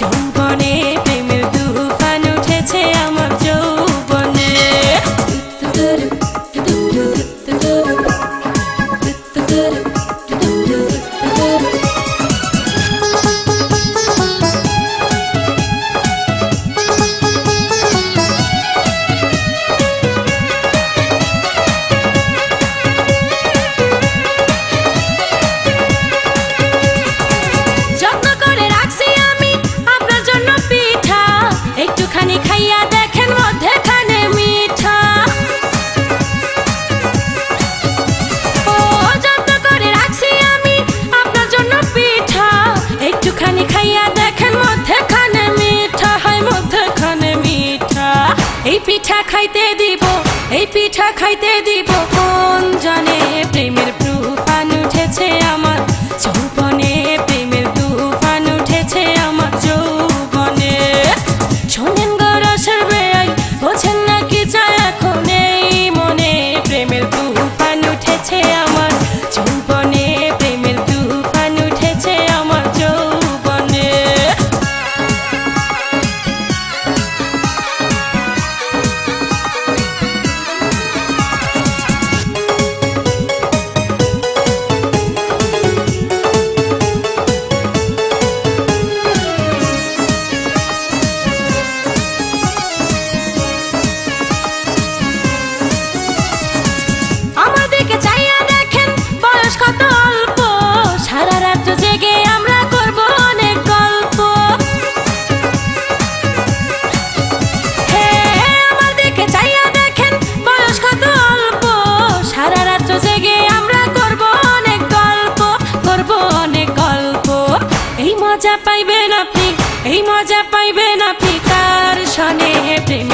যৌবনে এই পিঠা খাইতে দিব এই পিঠা খাইতে দিব। মজা পাইবেন আপনি এই মজা পাইবেন আপনি তার সনে প্রেম।